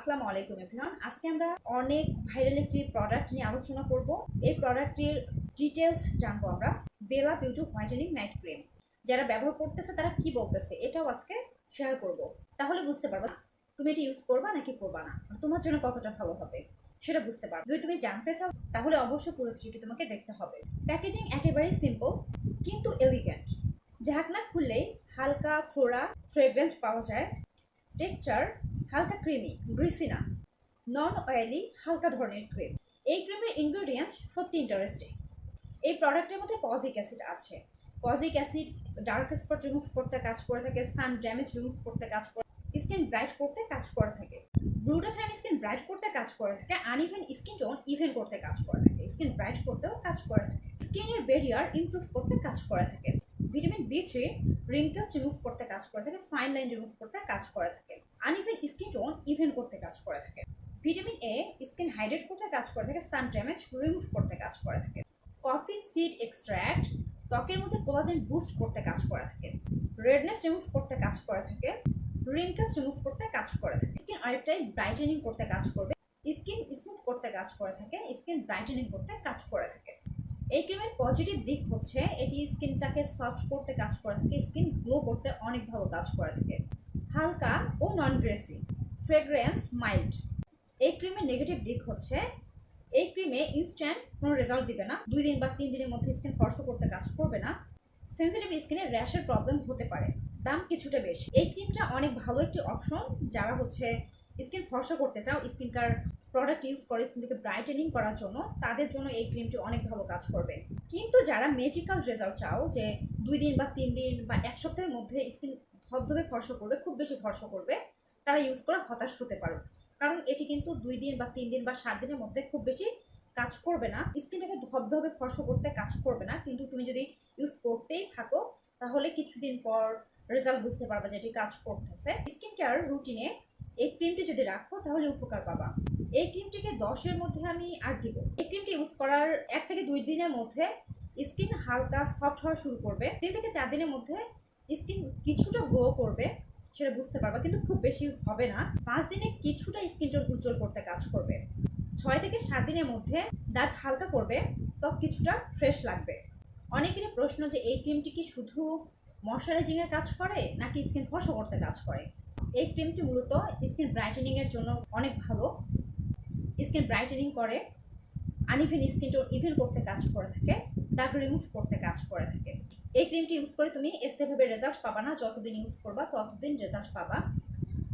আসসালামু আলাইকুম এভরিওয়ান। আজকে আমরা অনেক ভাইরাল একটি প্রোডাক্ট নিয়ে আলোচনা করব। এই প্রোডাক্টের ডিটেলস জানব আমরা। Bella beauty whitening night cream যারা ব্যবহার করতেছে, তারা কি বলতেছে, এটাও আজকে শেয়ার করব। তাহলে বুঝতে পারবা তুমি এটা ইউজ করবা নাকি করবা না। তোমার জন্য কতটা ভালো হবে, সেটা বুঝতে পারবে। যদি তুমি জানতে চাও, তাহলে অবশ্যই পুরো ভিডিওটি তোমাকে দেখতে হবে। প্যাকেজিং একেবারেই সিম্পল কিন্তু এলিগেন্ট ঢাকনা খুললেই হালকা ফ্লোরা ফ্রেগ্রেন্স পাওয়া যায়। টেক্সচার হালকা ক্রিমি গ্রিসি না। নন অয়েলি হালকা ধরনের ক্রিম এই ক্রিমের ইনগ্রেডিয়েন্টস সত্যি ইন্টারেস্টিং এই প্রোডাক্টের মধ্যে পজিক অ্যাসিড আছে। Kojic acid dark spot remove করতে কাজ করে থাকে সান ড্যামেজ রিমুভ করতে কাজ করে স্কিন ব্রাইট করতে কাজ করে থাকে। গ্লুটাথাইন স্কিন ব্রাইট করতে কাজ করে থাকে আনইভেন স্কিন টোন ইভেন করতে কাজ করে থাকে। স্কিন ব্রাইট করতেও কাজ করে থাকে। স্কিনের বেরিয়ার ইমপ্রুভ করতে কাজ করে থাকে। Vitamin B three wrinkles remove করতে কাজ করে থাকে ফাইন লাইন রিমুভ করতে কাজ করে থাকে। আনইভেন স্কিন টোন ইভেন করতে কাজ করে থাকে ভিটামিন এ স্কিন হাইড্রেট করতে কাজ করে থাকে সান ড্যামেজ রিমুভ করতে কাজ করে থাকে কফি সিড এক্সট্র্যাক্ট ত্বকের মধ্যে কোলাজেন বুস্ট করতে কাজ করে থাকে রেডনেস রিমুভ করতে কাজ করে থাকে রিঙ্কেলস রিমুভ করতে কাজ করে থাকে স্কিন আরেকটাই ব্রাইটেনিং করতে কাজ করবে স্কিন স্মুথ করতে কাজ করে থাকে স্কিন ব্রাইটেনিং করতে কাজ করে থাকে এই ক্রিমের পজিটিভ দিক হচ্ছে এটি স্কিনটাকে সফট করতে কাজ করে থাকে স্কিন গ্লো করতে অনেক ভালো কাজ করে থাকে হালকা ও নন গ্রেসি ফ্রেগ্রেন্স মাইল্ড এই ক্রিমের নেগেটিভ দিক হচ্ছে, এই ক্রিমে ইনস্ট্যান্ট কোনো রেজাল্ট দিবে না। দুই দিন বা তিন দিনের মধ্যে স্কিন ফর্স করতে কাজ করবে না। সেন্সিটিভ স্কিনে র্যাশের প্রবলেম হতে পারে, দাম কিছুটা বেশি। এই ক্রিমটা অনেক ভালো একটি অপশন যারা হচ্ছে স্কিন ফর্সা করতে চাও স্কিনকার প্রোডাক্ট ইউজ করে স্কিনটাকে ব্রাইটেনিং করার জন্য, তাদের জন্য এই ক্রিমটি অনেক ভালো কাজ করবে। কিন্তু যারা ম্যাজিক্যাল রেজাল্ট চাও, যে দুই দিন বা তিন দিন বা এক সপ্তাহের মধ্যে স্কিন ধবধবে ফর্সা করবে, খুব বেশি ফর্সা করবে, তারা ইউজ করে হতাশ হতে পারো কারণ এটি কিন্তু দুই দিন বা তিন দিন বা সাত দিনের মধ্যে খুব বেশি কাজ করবে না। স্কিনটাকে ধবধবে ফর্সা করতে কাজ করবে না, কিন্তু তুমি যদি ইউজ করতেই থাকো, তাহলে কিছুদিন পর রেজাল্ট বুঝতে পারবে যে এটি কাজ করতেছে। স্কিন কেয়ার রুটিনে এই ক্রিমটি যদি রাখো, তাহলে উপকার পাবা। এই ক্রিমটিকে দশের মধ্যে আমি আর দিব। এই ক্রিমটি ইউজ করার এক থেকে দুই দিনের মধ্যে স্কিন হালকা সফট হওয়া শুরু করবে। তিন থেকে চার দিনের মধ্যে স্কিন কিছুটা গ্লো করবে, সেটা বুঝতে পারবা, কিন্তু খুব বেশি হবে না। পাঁচ দিনে কিছুটা স্কিন টোন উজ্জ্বল করতে কাজ করবে। ছয় থেকে সাত দিনের মধ্যে দাগ হালকা করবে ত্বক কিছুটা ফ্রেশ লাগবে। অনেকেরই প্রশ্ন যে, এই ক্রিমটি কি শুধু ময়শ্চারাইজিংয়ের কাজ করে, নাকি স্কিন ফসা করতে কাজ করে? এই ক্রিমটি মূলত স্কিন ব্রাইটেনিংয়ের জন্য অনেক ভালো। স্কিন ব্রাইটেনিং করে আনইভেন স্কিন টোন ইভেন করতে কাজ করে থাকে, দাগ রিমুভ করতে কাজ করে থাকে। এই ক্রিমটি ইউজ করে তুমি এস্তেভাবে রেজাল্ট পাবা না, যতদিন ইউজ করবা ততদিন রেজাল্ট পাবা।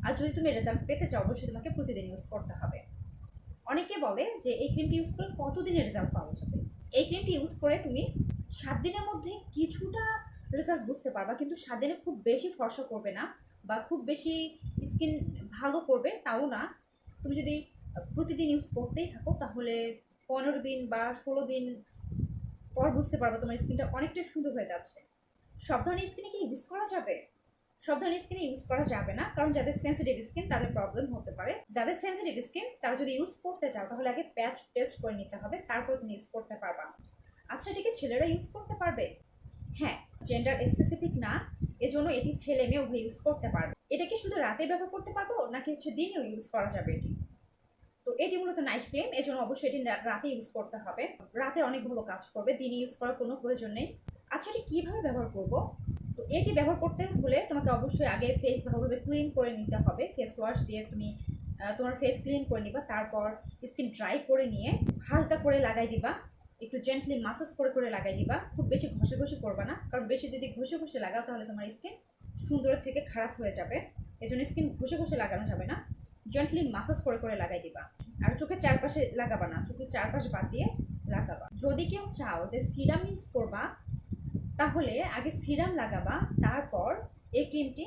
আর যদি তুমি রেজাল্ট পেতে চাও, অবশ্যই তোমাকে প্রতিদিন ইউজ করতে হবে। অনেকে বলে যে এই ক্রিমটি ইউজ করে কতদিনের রেজাল্ট পাওয়া যাবে? এই ক্রিমটি ইউজ করে তুমি সাত দিনের মধ্যে কিছুটা রেজাল্ট বুঝতে পারবা, কিন্তু সাত দিনে খুব বেশি ফর্সা করবে না বা খুব বেশি স্কিন ভালো করবে তাও না। তুমি যদি প্রতিদিন ইউজ করতেই থাকো, তাহলে পনেরো দিন বা ষোলো দিন পর বুঝতে পারব তোমার স্কিনটা অনেকটা সুন্দর হয়ে যাচ্ছে। সব ধরনের স্কিনে কি ইউজ করা যাবে? সব ধরনের স্কিনে ইউজ করা যাবে না, কারণ যাদের সেন্সিটিভ স্কিন তাদের প্রবলেম হতে পারে। যাদের সেন্সিটিভ স্কিন তারা যদি ইউজ করতে চাও, তাহলে আগে প্যাচ টেস্ট করে নিতে হবে, তারপর তুমি ইউজ করতে পারবা। আচ্ছা এটিকে ছেলেরা ইউজ করতে পারবে? হ্যাঁ জেন্ডার স্পেসিফিক না, এজন্য এটি ছেলে মেয়ে ইউজ করতে পারবে। এটা কি শুধু রাতে ব্যবহার করতে পারব, নাকি হচ্ছে দিনেও ইউজ করা যাবে এটি? তো এটি মূলত নাইট ক্রিম এজন্য অবশ্যই এটি রাতে ইউজ করতে হবে। রাতে অনেক ভালো কাজ করবে, দিনে ইউজ করার কোনো প্রয়োজন নেই। আচ্ছা এটি কীভাবে ব্যবহার করব? তো এটি ব্যবহার করতে হলে তোমাকে অবশ্যই আগে ফেস ভালোভাবে ক্লিন করে নিতে হবে। ফেস ওয়াশ দিয়ে তুমি তোমার ফেস ক্লিন করে নিবা, তারপর স্কিন ড্রাই করে নিয়ে হালকা করে লাগাই দিবা। একটু জেন্টলি মাসাজ করে করে লাগাই দিবা। খুব বেশি ঘষে ঘষে করবা না। কারণ বেশি যদি ঘষে ঘষে লাগাও, তাহলে তোমার স্কিন সুন্দরের থেকে খারাপ হয়ে যাবে। এজন্য স্কিন ঘষে ঘষে লাগানো যাবে না। জেন্টলি মাসাজ করে করে লাগাই দিবা। আর চোখের চারপাশে লাগাবা না, চোখের চারপাশ বাদ দিয়ে লাগাবা। যদি কেউ চাও যে সিরাম ইউজ করবা, তাহলে আগে সিরাম লাগাবা, তারপর এই ক্রিমটি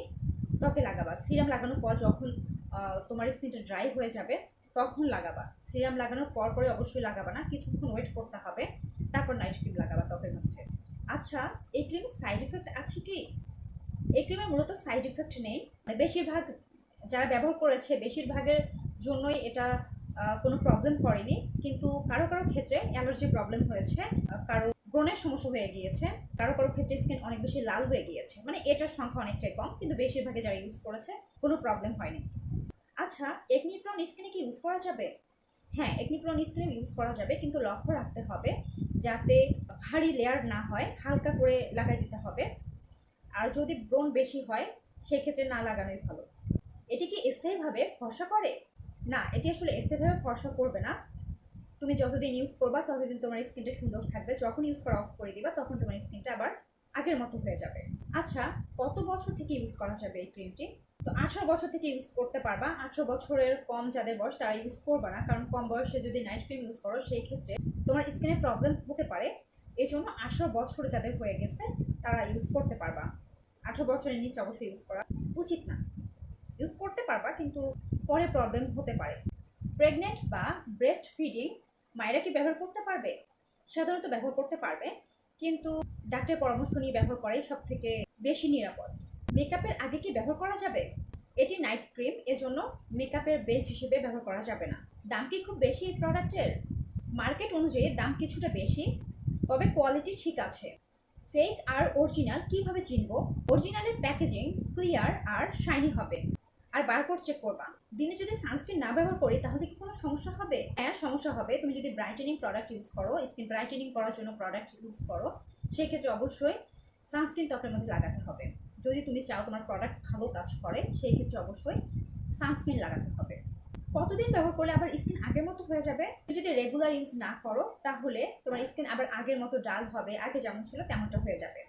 ত্বকে লাগাবা। সিরাম লাগানোর পর যখন তোমার স্কিনটা ড্রাই হয়ে যাবে, তখন লাগাবা। সিরাম লাগানোর পর পরে অবশ্যই লাগাবা না, কিছুক্ষণ ওয়েট করতে হবে, তারপর নাইট ক্রিম লাগাবা ত্বকের মধ্যে। আচ্ছা এই ক্রিমের সাইড এফেক্ট আছে কি? এই ক্রিমের মূলত সাইড এফেক্ট নেই। মানে বেশিরভাগ যারা ব্যবহার করেছে, বেশিরভাগের জন্যই এটা কোনো প্রবলেম করেনি। কিন্তু কারও কারও ক্ষেত্রে অ্যালার্জি প্রবলেম হয়েছে কারও ব্রণের সমস্যা হয়ে গিয়েছে, কারও কারও ক্ষেত্রে স্কিন অনেক বেশি লাল হয়ে গিয়েছে। মানে এটার সংখ্যা অনেকটাই কম, কিন্তু বেশিরভাগে যারা ইউজ করেছে, কোনো প্রবলেম হয়নি। আচ্ছা একনিপ্রন স্কিনে কি ইউজ করা যাবে? হ্যাঁ একনিপ্রন স্কিনে ইউজ করা যাবে, কিন্তু লক্ষ্য রাখতে হবে যাতে ভারী লেয়ার না হয়, হালকা করে লাগাই দিতে হবে। আর যদি ব্রণ বেশি হয়, সেক্ষেত্রে না লাগানোই ভালো। এটি কি স্থায়ীভাবে ফর্সা করে? না, এটি আসলে স্থায়ীভাবে ফর্সা করবে না। তুমি যতদিন ইউজ করবা, ততদিন তোমার স্কিনটা সুন্দর থাকবে। যখন ইউজ করা অফ করে দিবা, তখন তোমার স্কিনটা আবার আগের মতো হয়ে যাবে। আচ্ছা কত বছর থেকে ইউজ করা যাবে এই ক্রিমটি তো আঠারো বছর থেকে ইউজ করতে পারবা। আঠারো বছরের কম যাদের বয়স, তারা ইউজ করবে না। কারণ কম বয়সে যদি নাইট ক্রিম ইউজ করো, সেই ক্ষেত্রে তোমার স্কিনে প্রবলেম হতে পারে। এই জন্য আঠারো বছর যাদের হয়ে গেছে, তারা ইউজ করতে পারবা। আঠারো বছরের নিচে অবশ্যই ইউজ করা উচিত না। ইউজ করতে পারবা, কিন্তু পরে প্রবলেম হতে পারে। প্রেগনেন্ট বা ব্রেস্ট ফিডিং মায়েরা কি ব্যবহার করতে পারবে? সাধারণত ব্যবহার করতে পারবে, কিন্তু ডাক্তারের পরামর্শ নিয়ে ব্যবহার করাই সব থেকে বেশি নিরাপদ। মেকআপের আগে কি ব্যবহার করা যাবে? এটি নাইট ক্রিম এজন্য মেকআপের বেস হিসেবে ব্যবহার করা যাবে না। দাম কি খুব বেশি এই প্রোডাক্টের মার্কেট অনুযায়ী দাম কিছুটা বেশি, তবে কোয়ালিটি ঠিক আছে। ফেক আর অরিজিনাল কীভাবে চিনব? অরিজিনালের প্যাকেজিং ক্লিয়ার আর শাইনি হবে। আর বারকোড চেক করবা। দিনে যদি সানস্ক্রিন না ব্যবহার করি, তাহলে কি কোনো সমস্যা হবে? হ্যাঁ সমস্যা হবে। তুমি যদি ব্রাইটেনিং প্রোডাক্ট ইউজ করো স্কিন ব্রাইটেনিং করার জন্য প্রোডাক্ট ইউজ করো সেই ক্ষেত্রে অবশ্যই সানস্ক্রিন ত্বকের মধ্যে লাগাতে হবে। যদি তুমি চাও তোমার প্রোডাক্ট ভালো কাজ করে সেই ক্ষেত্রে অবশ্যই সানস্ক্রিন লাগাতে হবে। কতদিন ব্যবহার করলে আবার স্কিন আগের মতো হয়ে যাবে? তুমি যদি রেগুলার ইউজ না করো, তাহলে তোমার স্কিন আবার আগের মতো ডাল হবে। আগে যেমন ছিল, তেমনটা হয়ে যাবে।